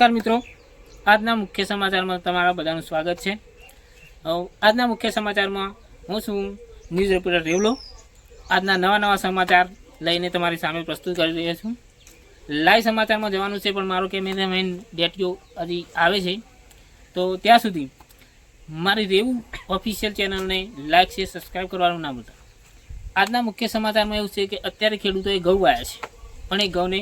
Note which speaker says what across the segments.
Speaker 1: નમસ્કાર મિત્રો. આજના મુખ્ય સમાચારમાં તમારા બધાનું સ્વાગત છે. આજના મુખ્ય સમાચારમાં હું છું ન્યૂઝ રિપોર્ટર રેવલો. આજના નવા નવા સમાચાર લઈને તમારી સામે પ્રસ્તુત કરી રહ્યો છું. લાઈવ સમાચારમાં જવાનું છે, પણ મારો કેમેરામેન ડેટીઓ હજી આવે છે. તો ત્યાં સુધી મારી રેવું ઓફિશિયલ ચેનલને લાઇક છે સબસ્ક્રાઈબ કરવાનું ના ભૂલતા. આજના મુખ્ય સમાચારમાં એવું છે કે અત્યારે ખેડૂતોએ ઘઉં વાયા છે, પણ એ ઘઉંને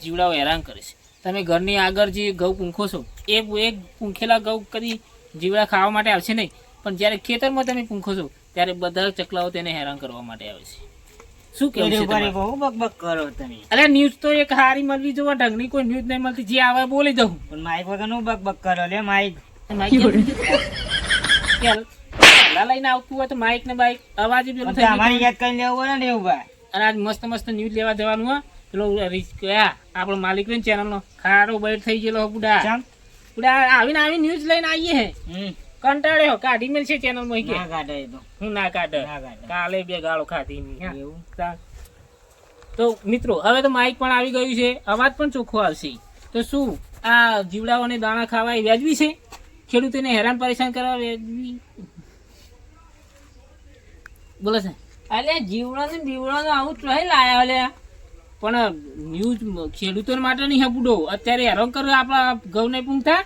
Speaker 1: જીવડાઓ હેરાન કરે છે. તમે ઘરની આગળ જે ઘઉં પૂંખો છો એ એક પૂંખેલા ઘઉં કદી જીવડા ખાવા માટે આવશે નહીં. પણ જ્યારે ખેતરમાં તમે પૂંખો છો ત્યારે બધા ચકલાઓ તેને હેરાન કરવા માટે આવે છે. શું કેવું છે
Speaker 2: બહુ બકબક કરો તમે.
Speaker 1: અરે ન્યૂઝ તો એક હારી મળવી જોવા ઢંગની કોઈ ન્યૂઝ નહીં મળતી. જે આવે બોલી દઉં.
Speaker 2: પણ માઇક વગરનું બકબક કરો લે?
Speaker 1: પહેલા લઈને આવતું હોય તો માઇક ને બાઇક અવાજ.
Speaker 2: અમારી યાદ કરી લેવું હોય ને એવું ભાઈ.
Speaker 1: અને આજ મસ્ત મસ્ત ન્યૂઝ લેવા જવાનું હોય પેલો આપણો માલિક ને ચેનલ નો ખારો બૈર થઈ ગયેલો બુડા. બુડા આવીને આવી ન્યૂઝ લઈને આવીએ હે. કંટાળ્યો કાઢી મેલ છે ચેનલમાં કે.
Speaker 2: કાઢે તો.
Speaker 1: હું ના કાઢે. કાલે બે ગાળો ખાધી
Speaker 2: એવું.
Speaker 1: તો મિત્રો હવે તો માઇક પણ આવી ગયું છે. અવાજ પણ ચોખ્ખો આવશે. તો શું? આ જીવડાઓને દાણા ખાવા એ વ્યાજબી છે? ખેડૂતોને હેરાન પરેશાન કરવા વ્યાજબી? બોલો છે
Speaker 2: અલ્યા જીવડો ને બીવડો આવું ચોહી લાયા લે
Speaker 1: પણ ન્યૂઝ ખેડૂતો માટે નહીં હપુડો અત્યારે હેરાન કરો આપણા ઘઉં નહીં પૂંખતા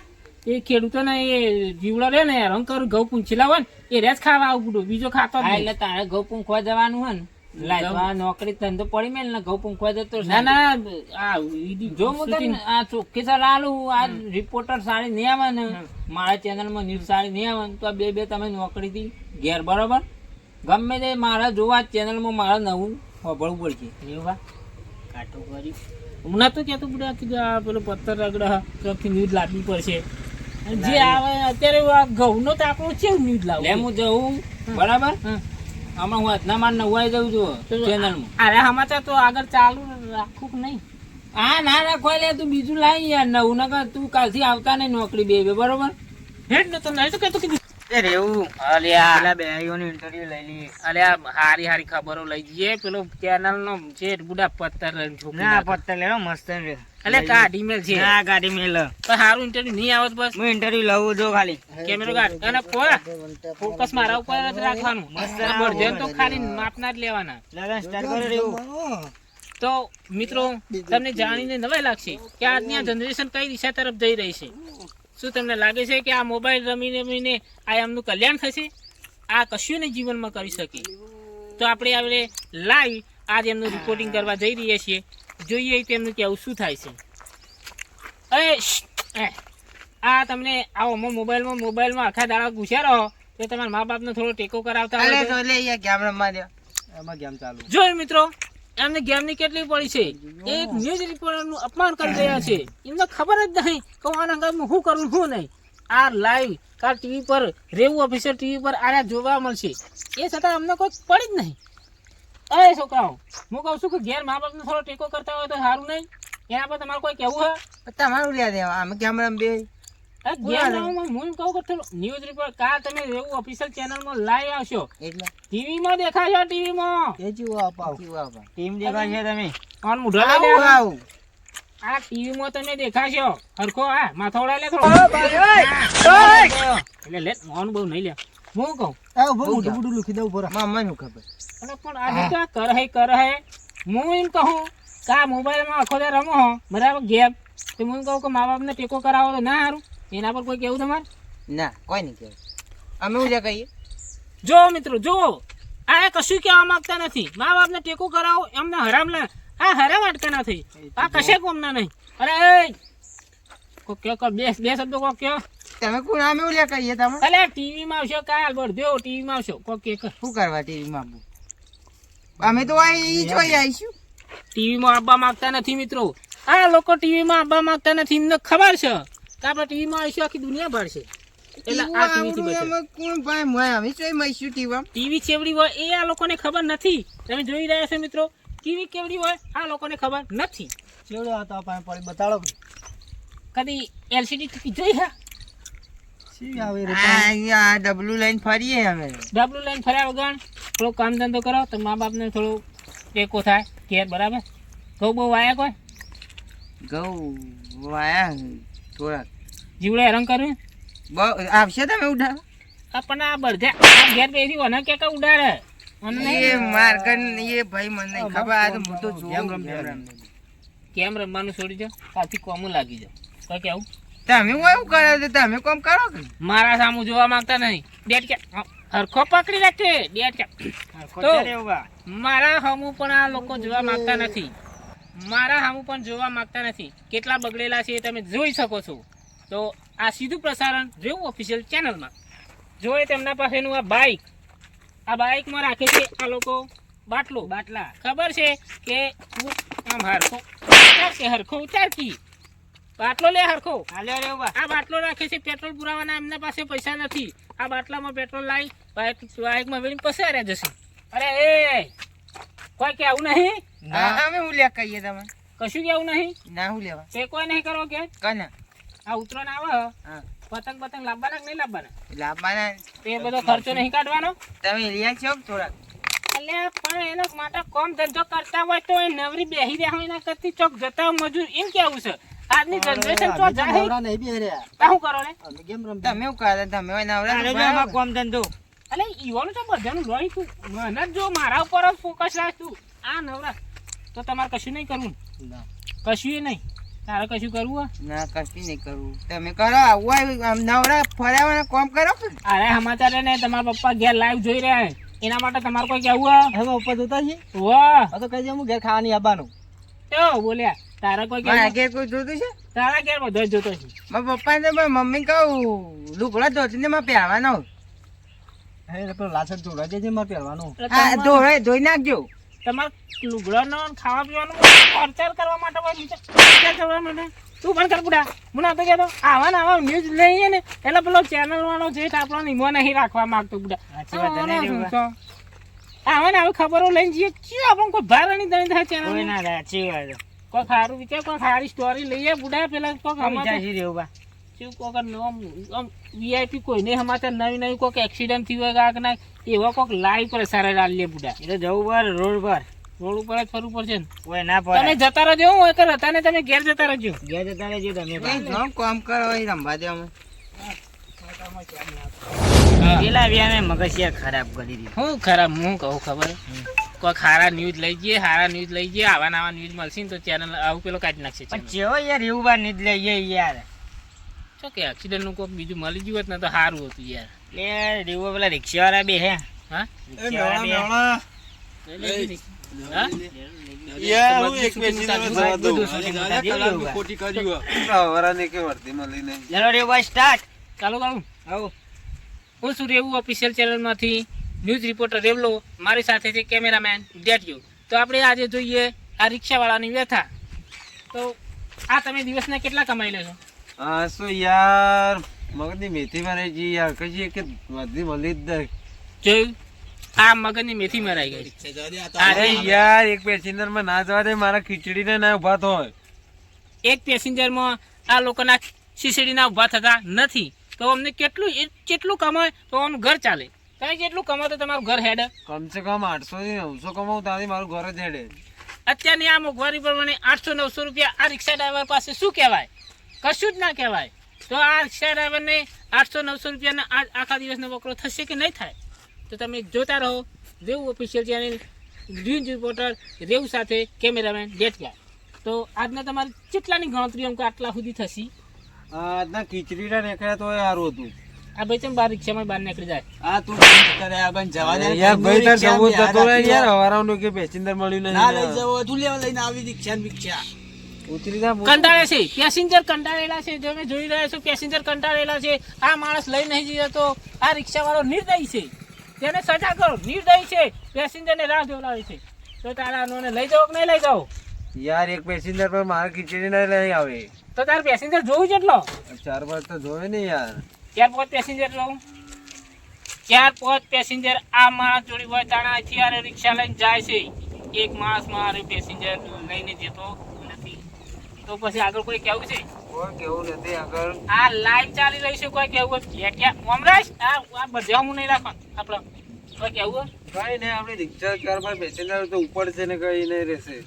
Speaker 1: એ ખેડૂતોને એ જીવડો રહે ને હેરાન કરું ઘઉં પૂંછેલા હોય ને એ રેસ ખાવા આવું બીજો ખાતો.
Speaker 2: એટલે તારે ઘઉં પૂંખવા જવાનું હોય ને. નોકરી ધંધો પડી મેલ ને ઘઉં પૂંખવા જતો
Speaker 1: ના ના આ
Speaker 2: જો હું તને આ ચોખ્ખી સર આલું આ રિપોર્ટર સારી નહીં આવે ને મારા ચેનલમાં ન્યૂઝ સારી નહીં આવે ને તો આ બે બે તમે નોકરીથી ઘેર બરોબર? ગમે તે મારા જોવા ચેનલમાં મારા નવું હોભળવું પડશે.
Speaker 1: એવું
Speaker 2: કાટું કર્યું
Speaker 1: હું નતો કહેતો બુડા કીધું આ પેલો પથ્થર રગડા ચોખ્ખી ન્યૂઝ લાવવી પડશે. જે આવે અત્યારે આ ઘઉંનો તો છે ન્યૂઝ લાવું?
Speaker 2: એમ હું જઉં. બરાબર? આમાં હું આજના માર નવાઈ જઉં છું ચેનલમાં
Speaker 1: અરે સમાચાર તો આગળ ચાલુ રાખવું કે નહીં?
Speaker 2: હા ના રાખવા લે તું બીજું લાવી યાર. નવું નગર તું કાલથી આવતા નહીં નોકરી બે બે બરોબર?
Speaker 1: હેડ તો નહીં તો કહેતો કીધું
Speaker 2: એ રેવું.
Speaker 1: અલ્યા
Speaker 2: પેલા બેહીઓની ઇન્ટરવ્યુ લઈ લઈએ.
Speaker 1: અલ્યા હારી હારી ખબરો લઈ જઈએ. પેલો ચેનલ નો છે બુડા પથ્થર લઈને છોકરી
Speaker 2: ના
Speaker 1: નાખે.
Speaker 2: લેવો મસ્ત રે
Speaker 1: અલ્યા કાઢી મેલ છે.
Speaker 2: ના ગાડી મેલ.
Speaker 1: તો હારું ઇન્ટરવ્યુ નહીં આવત બસ.
Speaker 2: હું ઇન્ટરવ્યુ લઉં જો ખાલી.
Speaker 1: કેમેરો કાઢ અને ફોકસ મારા ઉપર જ રાખવાનું. અને બળજન તો ખાલી માપના જ લેવાના.
Speaker 2: લગન સ્ટાર્ટ કરો રેવું
Speaker 1: તો મિત્રો તમને જાણીને નવાઈ લાગશે કે આજની આ જનરેશન કઈ દિશા તરફ જઈ રહી છે. શું તમને લાગે છે કે આ મોબાઈલ રમી રમીને આ એમનું કલ્યાણ થશે? આ કશું નહીં જીવનમાં કરી શકે? તો આપણે આપણે લાઈવ આજ એમનું રિપોર્ટિંગ કરવા જઈ રહ્યા છીએ. જોઈએ તેમનું કેવું શું થાય છે. અરે આ તમને આવો મોબાઈલમાં મોબાઈલમાં આખા દાડા ઘૂસ્યા રહો તો તમારા મા બાપને થોડો ટેકો કરાવતા હોય જોયું મિત્રો? એમને ગેમની કેટલી પડી છે? એક ન્યૂઝ રિપોર્ટરનું અપમાન કરી રહ્યા છે. એમને ખબર જ નહીં કે હું આના ગામમાં શું કરું શું નહીં. આ લાઈવ કાલ ટીવી પર રેવું ઓફિસર ટીવી પર આ જોવા મળશે. એ છતાં અમને કોઈ પડી જ નહીં. અરે છોકરાઓ, હું કહું છું કે ઘેર મા બાપને થોડો ટેકો કરતા હોય તો સારું નહીં. એના પર તમારે કોઈ કહેવું હોય?
Speaker 2: તમારું લ્યા દેવા, અમે કેમ બે
Speaker 1: હું કહું કે ન્યૂઝ રિપોર્ટ કાલ તમે રેવું ઓફિશિયલ ચેનલમાં લાઈવ આવશો.
Speaker 2: એટલે.
Speaker 1: ટીવીમાં દેખાશો ટીવીમાં
Speaker 2: ટીમ દેખાશે તમે?
Speaker 1: કોણ મુઢા
Speaker 2: આવું
Speaker 1: આ ટીવી માં તમે દેખાશો. હરખો આ માથોડા લે થોડો એટલે લે મોન બહુ નહીં લે. હું કહું?
Speaker 2: મોટું મોટું લખી દઉં પર. મામા નું ખબર?
Speaker 1: પણ આ જો કર હે. કર હે હું એમ કહું કે મોબાઈલમાં આખો દે રમો હો. બરાબર ગેમ. તો હું કહું કે મા બાપને ટેકો કરાવો તો ના સારું એના પર કોઈ કેવું તમારે?
Speaker 2: ના કોઈ નહીં કેવું. અમે હું કહીએ?
Speaker 1: જો મિત્રો જો આ કશું કહેવા માંગતા નથી. મા બાપને ટેકો કરાવો એમને હરામ ના આ હરામ અટકા નથી. થઈ આ કશે કોમના નહીં. અરે એ! કોક કયો કો બે બે શબ્દો કોક કયો.
Speaker 2: તમે કોણ? અમે ઉલ્યા કહીએ તમે?
Speaker 1: અલે ટીવી માં આવશો કાલ બળદ્યો ટીવી માં આવશો. કોક કે
Speaker 2: શું કરવા ટીવી માં અમે તો અહીં જોઈ આવીશું.
Speaker 1: ટીવી માં આવવા માંગતા નથી મિત્રો. આ લોકો ટીવી માં આવવા માંગતા નથી. એમને ખબર છે. કે આપણે ટીવીમાં આવીશું આખી દુનિયા ભરશે. એટલે આ ટીવી થી
Speaker 2: કોણ ભાઈ મોય? અમે જોઈ મઈશું ટીવી
Speaker 1: ટીવી કેવડી હોય એ આ લોકોને ખબર નથી. તમે જોઈ રહ્યા છો મિત્રો ટીવી કેવડી હોય આ લોકોને ખબર નથી.
Speaker 2: ચેવડો હતો આપણે પડી. બતાડો
Speaker 1: કદી એલસીડી ટીવી જોઈ હા?
Speaker 2: આ ડબલું લાઈન ફરીએ અમે
Speaker 1: ડબલું લઈને ફર્યા વગર થોડો કામ ધંધો કરો તો મા બાપને થોડો ટેકો થાય. કેર બરાબર? ઘઉં બહુ વાયા કોઈ?
Speaker 2: ઘઉં વાયા
Speaker 3: થોડાક
Speaker 1: જીવડે હેરાન કર્યું
Speaker 3: બ- આવશે તમે ઉડાડો.
Speaker 1: આ પણ આ બધે આ ઘેર બેસી મને કે કે ઉડાડે?
Speaker 3: એ
Speaker 1: નહીં
Speaker 3: માર્કન એ ભાઈ મને નહીં ખબર આ તો હું તો જોઉં
Speaker 1: કેમ રમવાનું છોડી દો? કાથી કોમું લાગી જાવ કોઈ કેવું
Speaker 3: તમે હું એવું કરે છે? તમે કોમ કરો કે?
Speaker 1: મારા સામું જોવા માંગતા નહીં. ડેટ કે હરખો પકડી રાખે ડેટ કે. તો મારા હમું પણ આ લોકો જોવા માંગતા નથી. મારા હામુ પણ જોવા માંગતા નથી. કેટલા બગડેલા છે એ તમે જોઈ શકો છો. તો આ સીધું પ્રસારણ જેવું ઓફિશિયલ ચેનલમાં જોઈએ તેમના પાસેનું આ બાઇક આ બાઇકમાં રાખે છે આ લોકો બાટલો. બાટલા. ખબર છે કે હું આમ હરખો ઉતાર કે હરખો ઉતાર કી? બાટલો લે હરખો. આ બાટલો રાખે છે પેટ્રોલ પુરાવાના એમના પાસે પૈસા નથી. આ બાટલામાં પેટ્રોલ લાવી બાઇક બાઇકમાં વેળીને પસાર્યા જશે. અરે એ! કોઈ કેવું નહીં?
Speaker 3: અમે હું લે કહીએ તમે
Speaker 1: કશું કેવું નહીં?
Speaker 3: ના હું લેવા.
Speaker 1: તે કોઈ નહીં કરો કે?
Speaker 3: કના?
Speaker 1: આ ઉતરણ આવે?
Speaker 3: હા.
Speaker 1: પતંગ પતંગ લાવવાના કે નહીં લાવવાના?
Speaker 3: લાવવાના.
Speaker 1: તે બધો ખર્ચો નહીં કાઢવાનો?
Speaker 3: તમે રિયા છો થોડાક.
Speaker 1: એટલે પણ એનો માટે કોમ ધંધો કરતા હોય તો એ નવરી બેહી રહ્યા હોય એના કરતી ચોક જતા મજૂર. એમ કેવું છે? આજની જનરેશન તો તા કરો ને?
Speaker 3: તમે શું કરે? તમે હોય નવરા
Speaker 2: કોમ ધંધો.
Speaker 1: અલે ઈવાનું તો બધાનું લોહી તું મને જ જો મારા ઉપર ફોકસ રાખ તું આ નવરા તો તમારે કશું નહીં કરવું કશું નહીં. તારે કશું કરવું
Speaker 3: ના કશું નહીં કરવું. તમે કરો આવું આમ નવરા ફરાવાના કોમ કરો
Speaker 1: અરે સમાચાર ને તમારા પપ્પા ઘેર લાઈવ જોઈ રહ્યા છે. એના માટે તમારે કોઈ કેવું
Speaker 2: હવે ઉપર જોતા છે
Speaker 1: વાહ
Speaker 2: આ તો કઈ હું ઘેર ખાવાની આવવાનું
Speaker 1: તો બોલ્યા તારા કોઈ કેવું
Speaker 3: ઘેર કોઈ જોતું છે?
Speaker 1: તારા ઘેર બધો જોતો છે.
Speaker 3: મારા પપ્પા ને મારા મમ્મી કહું લુગડા ધોતીને મારે પહેરવાનો
Speaker 2: હે પેલો લાસર ધોળા દેજે મારે પહેરવાનું.
Speaker 3: હા ધોઈ ધોઈ નાખજો.
Speaker 1: તમારે લુગડાનો ખાવા પીવાનું ખર્ચાર કરવા માટે ખર્ચાર કરવા માટે. તું પણ કર બુડા. હું નતો કહેતો આવા ને આવા ન્યૂઝ લઈએ ને એટલે પેલો ચેનલ વાળો જે આપણો નિમો નહીં રાખવા માંગતો બુડા. આવા ને આવી ખબરો લઈને જઈએ. કયું આપણને કોઈ ભાર નહીં દઈ થાય ચેનલ કોઈ સારું વિચાર કોઈ સારી સ્ટોરી લઈએ બુડા પેલા કોઈ સમાચાર શું કોક વીઆઈપી કોઈને સમાચાર નવી નવી કોઈક એક્સિડન્ટ થયું હોય કાંક ના એવા કોઈક લાઈવ પર સારા ડાલીએ બુડા
Speaker 2: એટલે જવું પર રોડ પર
Speaker 1: રોડ ઉપર જ ફરવું પડશે ને.
Speaker 2: કોઈ ના
Speaker 1: તમે જતા રહેજો હું એક હતા ને તમે ઘેર જતા રહેજો.
Speaker 2: ઘેર જતા રહેજો તમે
Speaker 3: કામ કરો એ રમવા દે અમે.
Speaker 2: પેલા વ્યાને મગજિયા મગજ યાર ખરાબ કરી દીધી.
Speaker 1: હું ખરાબ હું કહું ખબર? કોઈ ખારા ન્યૂઝ લઈ જઈએ હારા ન્યૂઝ લઈ જઈએ આવા નવા ન્યૂઝ મળશે ને તો ચેનલ આવું પેલો કાઢી નાખશે
Speaker 2: પણ. જેવો યાર એવું બાર ન્યૂઝ લઈ જઈએ યાર.
Speaker 1: શું કે એક્સિડન્ટનું કોઈ બીજું મળી ગયું હોત ને તો સારું હતું યાર.
Speaker 2: એ રીવો પેલા રિક્ષાવાળા બે હે.
Speaker 1: હા? ચાલો
Speaker 2: રેવો
Speaker 1: ઓફિશિયલ ચેનલમાંથી ન્યૂઝ રિપોર્ટર રેવલો મારી સાથે છે કેમેરામેન ડેટિયો તો આપણે આજે જોઈએ આ રિક્ષાવાળાની વ્યથા. તો આ તમે દિવસના કેટલા કમાઈ લેશો?
Speaker 4: હા શું યાર? મગજની મેથી મરાઈ ગઈ યાર. કહીએ કે વર્ધી મળી જ નહીં.
Speaker 1: જોયું આ મગજની મેથી મરાઈ ગઈ.
Speaker 4: અરે યાર એક પેસેન્જરમાં ના જવા દે મારા ખીચડી ને ના ઊભા થાય
Speaker 1: એક પેસેન્જરમાં આ લોકોના ના ઊભા થતા નથી. તો અમને કેટલું કેટલું કમાય તો આનું ઘર ચાલે. તમે જેટલું કમાવ તો તમારું ઘર હેડે.
Speaker 4: કમસે કમ આઠસો થી નવસો કમાવું તારી મારું ઘર જ હેડે.
Speaker 1: અત્યારની આ મોંઘવારી પ્રમાણે આઠસો નવસો રૂપિયા આ રિક્ષા ડ્રાઈવર પાસે શું કહેવાય? કશું જ ના કહેવાય. તો આ રિક્ષા ડ્રાઈવરને આઠસો નવસો રૂપિયાના આ આખા દિવસનો વકરો થશે કે નહીં થાય? તો તમે જોતા રહો. રેવું ઓફિશિયલ ચેનલ ન્યૂઝ રિપોર્ટર રેવું સાથે કેમેરામેન ડેટ ગાય તો આજના તમારે કેટલાની ગણતરી અમુક આટલા સુધી થશે?
Speaker 4: આજના ખીચડીના નીકળ્યા તો સારું હતું.
Speaker 1: આ ભાઈ તમે બાર રિક્ષામાં બહાર નીકળી જાય?
Speaker 2: આ તું કરે આ બન જવા દે.
Speaker 4: યાર ભાઈ તાર જવું જતો રહે યાર હવારાનો કે પેસેન્જર મળ્યું
Speaker 2: ના લઈ જવો તું લેવા લઈને આવી રિક્ષા રિક્ષા.
Speaker 1: કંટાળે છે. પેસેન્જર કંટાળેલા છે. જો તમે જોઈ રહ્યા છો પેસેન્જર કંટાળેલા છે. આ માણસ લઈ નહીં જતો આ રિક્ષાવાળો નિર્દયી છે. તેને સજા કરો. નિર્દયી છે. પેસેન્જરને રાહ જોવડાવે છે. તો તારા નોને લઈ જાઓ કે નહીં લઈ જાઓ?
Speaker 4: યાર એક પેસેન્જર પર મારા ખીચડી ના લઈ આવે.
Speaker 1: તો તારે પેસેન્જર જોવું કેટલો
Speaker 4: ચાર પાંચ તો જોવે ને યાર.
Speaker 1: ચાર પાંચ પેસેન્જર લઉં ચાર પાંચ પેસેન્જર આ માણસ જોડી હોય તાણા અહીંથી રિક્ષા લઈને જાય છે. એક માણસ મારે પેસેન્જર લઈને જતો. તો પછી આગળ કોઈ કેવું છે?
Speaker 4: કોઈ કેવું નથી આગળ.
Speaker 1: આ લાઈવ ચાલી રહી છે કોઈ કેવું? કે કે ઓમરાજ? આ આ બધા હું નહીં રાખવાનું. આપણે કોઈ કેવું?
Speaker 4: કઈ નહીં આપણે રિક્ષા પાંચ પેસેન્જર તો ઉપર છે ને કઈ નહીં રહેશે.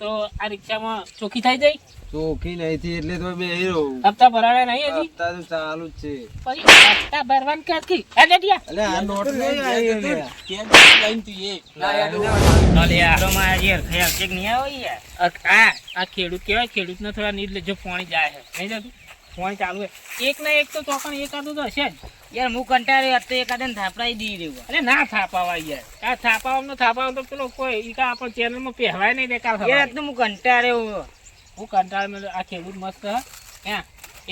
Speaker 1: તો આ રિક્ષામાં ચોખ્ખી થઈ જાય
Speaker 4: ચોખ્ખી નહીં થઈ એટલે તો બે હીરો.
Speaker 1: હપ્તા ભરાણા નહીં હજી?
Speaker 4: હપ્તા તો ચાલુ જ છે.
Speaker 1: પછી હપ્તા ભરવાનું ક્યાંથી? આ ડેટિયા
Speaker 4: એટલે આ નોટ નહીં આવી લે.
Speaker 1: આ આ ખેડૂત કેવાય ખેડૂત ને થોડા નીર જો પાણી જાય છે નહીં જતું? પાણી ચાલુ હે. એક ના એક તો ચોકણ એકાદું તો હશે જ.
Speaker 2: યાર હું કંટાળ્યો યાર તો એકાદન થાપડાઈ દી રહ્યું
Speaker 1: અરે ના થાપાવા યાર. આ થાપાવામાં થાપાવા તો પેલો કોઈ ઈ કા આપણ ચેનલમાં પહેવાય નહીં દે કાલ
Speaker 2: યાર તો હું કંટાળે હું
Speaker 1: હું કંટાળ મેં આ ખેડૂત મસ્ત હા. હે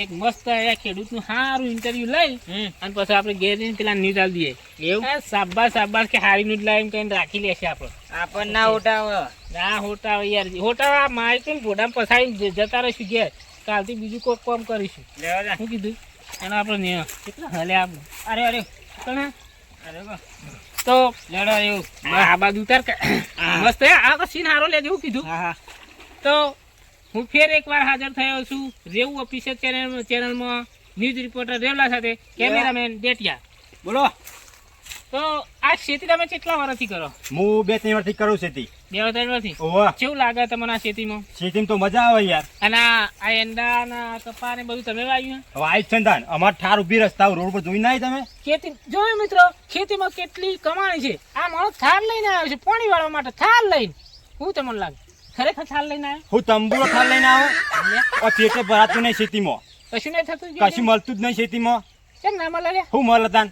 Speaker 1: એક મસ્ત ખેડૂત ખેડૂતનું સારું ઇન્ટરવ્યુ લઈ અને પછી આપણે ઘેર જઈને પેલા નિકાલ દઈએ.
Speaker 2: એવું?
Speaker 1: એ સાબાસ સાબાસ કે હારી નું જ લાવીને કહીને રાખી લેશે આપણે.
Speaker 2: આપણ ના ઉઠાવ
Speaker 1: ના હોટા યાર. હોટા મારી તો ઘોડા પસાડી જતા રહીશું ઘેર. કાલથી બીજું કોઈ કામ કરીશું.
Speaker 2: લેવા
Speaker 1: શું કીધું? એનો આપણે કેટલા હલે આપણે?
Speaker 2: અરે અરે
Speaker 1: કણે?
Speaker 2: અરે.
Speaker 1: તો
Speaker 2: લેડો એવું.
Speaker 1: આ બાજુ ઉતાર મસ્ત આ તો સીન હારો લેજો કીધું.
Speaker 2: હા
Speaker 1: તો હું ફેર એકવાર હાજર થયો છું રેવું ઓફિસર ચેનલ ચેનલમાં ન્યૂઝ રિપોર્ટર રેવલા સાથે કેમેરામેન ડેટિયા
Speaker 2: બોલો.
Speaker 1: તો આ ખેતી તમે કેટલા વર્ષથી કરો?
Speaker 5: હું બે ત્રણ વર્ષથી કરું ખેતી
Speaker 1: બે ત્રણ વર્ષથી કેવું લાગે તમને આ ખેતીમાં
Speaker 5: ખેતીમાં તો મજા આવે યાર.
Speaker 1: અને આ એંડા ને કપા ને બધું તમે વાવ્યું?
Speaker 5: વાય છે ધાન અમાર ઠાર ઊભી રસ્તા રોડ પર જોઈ નાય તમે.
Speaker 1: ખેતી જોયું મિત્રો ખેતીમાં કેટલી કમાણી છે. આ માણસ થાર લઈને આવ્યો છે પાણી વાળવા માટે થાર લઈને. હું તમને લાગે? ખરેખર થાર લઈને આવ્યો?
Speaker 5: હું તંબુરો થાર લઈને આવ્યો પછી પેટે ભરાતું નહીં ખેતીમાં
Speaker 1: કશું નહીં થતું
Speaker 5: કશું મળતું જ નહીં ખેતીમાં
Speaker 1: કેમ ના મળે
Speaker 5: હું મળે તાન.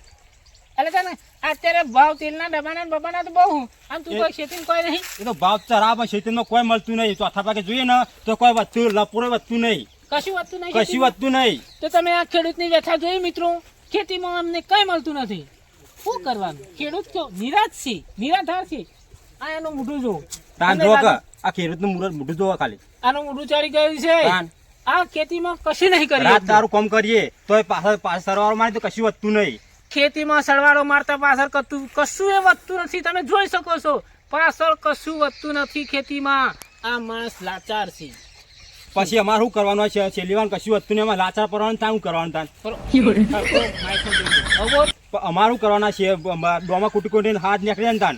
Speaker 1: એટલે તને અત્યારે ભાવ તેલના ડબ્બાના ને બબ્બાના તો બહુ આમ તું કોઈ ખેતીમાં કોઈ નહીં?
Speaker 5: એ તો ભાવ ચરાબ ખેતીમાં કોઈ મળતું નહીં. ચોથા પાકે જોઈએ ને તો કોઈ વધતું લપોરે વધતું નહીં.
Speaker 1: કશું વધતું નહીં
Speaker 5: કશું વધતું નહીં.
Speaker 1: તો તમે આ ખેડૂતની વ્યથા જોઈ મિત્રો? ખેતીમાં અમને કઈ મળતું નથી. શું કરવાનું? ખેડૂત તો નિરાશ છે નિરાધાર છે. આ એનું મોઢું જો
Speaker 5: તાન જો? આ ખેડૂતનું મુરત મોઢું જોવા ખાલી.
Speaker 1: આનું મોઢું ચડી ગયું છે. આ ખેતીમાં કશું નહીં કરી
Speaker 5: રાત દારૂ કોમ કરીએ તો પાછળ પાછળ સરવાળો મારી તો કશું વધતું નહીં.
Speaker 1: ખેતીમાં સળવાળો મારતા પાછળ કતું કશું એ વધતું નથી. તમે જોઈ શકો છો. પાછળ કશું વધતું નથી ખેતીમાં. આ માણસ લાચાર છે.
Speaker 5: પછી અમારે શું કરવાનું છે? છેલ્લીવાર કશું વધતું નહીં. અમારે લાચાર પડવાનું થાય શું કરવાનું. પણ અમારું કરવાના છે? ડોમાં કુટી કુટીને હાથ નીકળે ને તાન.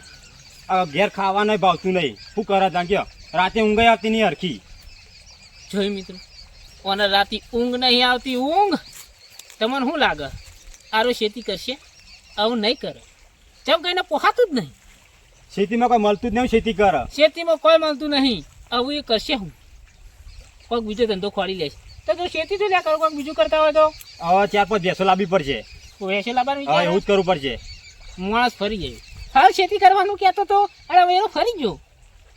Speaker 5: ઘેર ખાવા નહીં ભાવતું નહીં. શું કરે તાન કે રાતે ઊંઘ આવતી નહીં હરખી.
Speaker 1: જોઈ મિત્રો? અને રાતે ઊંઘ નહીં આવતી. ઊંઘ? તમને શું લાગે? આરો ખેતી કરશે? આવું નહીં કરે. તેમ કહીને પોહાતું જ નહીં.
Speaker 5: ખેતીમાં કોઈ મળતું જ નહીં ખેતી કરે.
Speaker 1: ખેતીમાં કોઈ મળતું નહીં. આવું એ કરશે હું. કોઈક બીજો ધંધો ખોલી લેશે. તો જો ખેતી તો લ્યા કરો કોઈક બીજું કરતા હોય તો?
Speaker 5: હવે ચાર પાંચ ભેંસો લાવવી પડશે.
Speaker 1: ભેંસો લાવવાનું
Speaker 5: એવું જ કરવું પડશે.
Speaker 1: માણસ ફરી ગયો. હવે ખેતી કરવાનું કહેતો તો અને હવે એનો ફરી ગયો.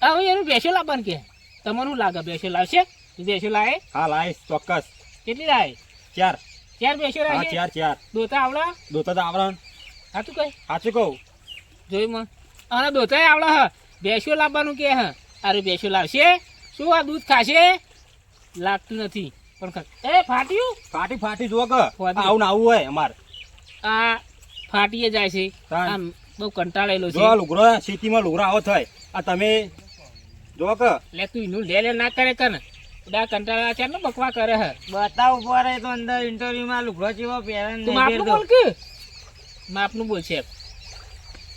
Speaker 1: હવે એનું બેસો લાવવાનું કે તમારું લાગે બેસો લાવશે? બેસો લાવે?
Speaker 5: હા લાઈશ ચોક્કસ.
Speaker 1: કેટલી લાવે?
Speaker 5: ચાર.
Speaker 1: ચાર બેસ્યો
Speaker 5: હા ચાર ચાર.
Speaker 1: દોતા આવડા?
Speaker 5: દોતા તો આવરણ
Speaker 1: સાચું કઈ?
Speaker 5: સાચું કહું?
Speaker 1: જોયું મન. અને દોતાય આવડા હ. બેસ્યો લાવવાનું કે હ? અરે બેસ્યો લાવશે? શું આ દૂધ ખાશે? લાગતું નથી. પણ ખા- એ ફાટ્યું?
Speaker 5: ફાટી ફાટી જો કે.
Speaker 1: ફાટી.
Speaker 5: આવું ને આવું હોય અમાર.
Speaker 1: આ ફાટીએ જાય છે.
Speaker 5: તાન.
Speaker 1: આમ બહુ કંટાળેલો છે.
Speaker 5: જો આ લુગરો સિટીમાં લુગરો આવો થાય. આ તમે જો કે.
Speaker 1: લે તું એનું લે લે ના કરે કને બધા કંટાળા છે ને બકવા કરે હ.
Speaker 2: બતાવ ઉપર તો અંદર ઇન્ટરવ્યુમાં લુગડો જેવો પહેરે
Speaker 1: તું માપનું બોલ કે માપનું બોલ છે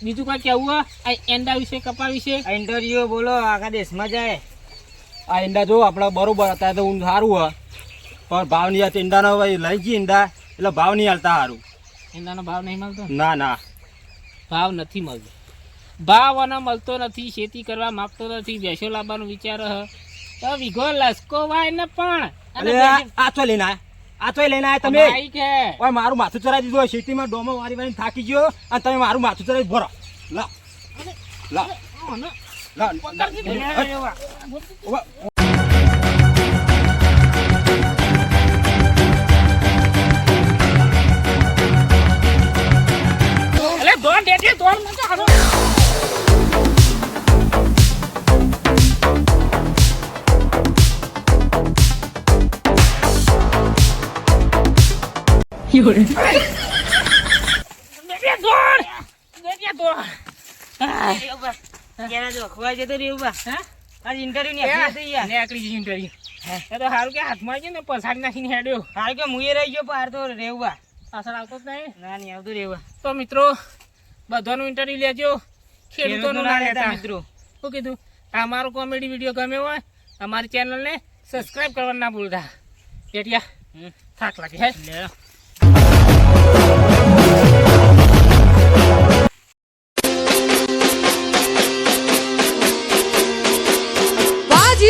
Speaker 1: બીજું કઈ કેવું હ? આ એંડા વિશે કપા વિશે?
Speaker 2: ઇન્ટરવ્યુ બોલો આખા દેશમાં જાય.
Speaker 5: આ ઈંડા જો આપણે બરોબર હતા તો ઊંઘ સારું હોય પણ ભાવ નહીં આવતો ઈંડાનો ભાઈ લઈ જઈએ ઈંડા એટલે ભાવ નહીં હાલતા સારું
Speaker 1: એંડાનો ભાવ નહીં મળતો? ના
Speaker 5: ના.
Speaker 1: ભાવ નથી મળતો. ભાવ અને મળતો નથી ખેતી કરવા માપતો નથી. ભેંસો લાવવાનો વિચાર હ. તો વિઘો લસકો વાય ને પણ.
Speaker 5: આ લઈને આયા. આ લઈને આયા તમે.
Speaker 1: ભાઈ કે.
Speaker 5: ઓય મારું માથું ચરાઈ દીધું ખેતીમાં ડોમો વારી વારી થાકી ગયો અને તમે મારું માથું ચરાઈ ભરો. લા. લા. લા.
Speaker 1: દેજે દોડ દેજે દોડ આય.
Speaker 2: ક્યારે જો ખવાય જતો રહ્યું બા
Speaker 1: હા?
Speaker 2: ઇન્ટરવ્યુ ની હતી હતી યાર
Speaker 1: નેકળી જઈ ઇન્ટરવ્યુ. એ તો હારું કે હાથમાં ગયું ને પછાડી નાખીને હેડ્યો.
Speaker 2: હાલ કે મુએ રહી ગયો પાર તો રેવવા
Speaker 1: પાછળ આવતો જ નહીં.
Speaker 2: ના નહીં આવતું રેવવા
Speaker 1: તો મિત્રો બધાનું ઇન્ટરવ્યુ લેજો. ખેડૂતોનું ના લેતા.
Speaker 2: મિત્રો.
Speaker 1: શું કીધું અમારો કોમેડી વીડિયો ગમે હોય અમારી ચેનલને સબસ્ક્રાઇબ કરવા ના ભૂલતા. પેટિયા થાક લાગે. હે?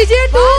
Speaker 2: લે
Speaker 6: વાહ જીજે ટુ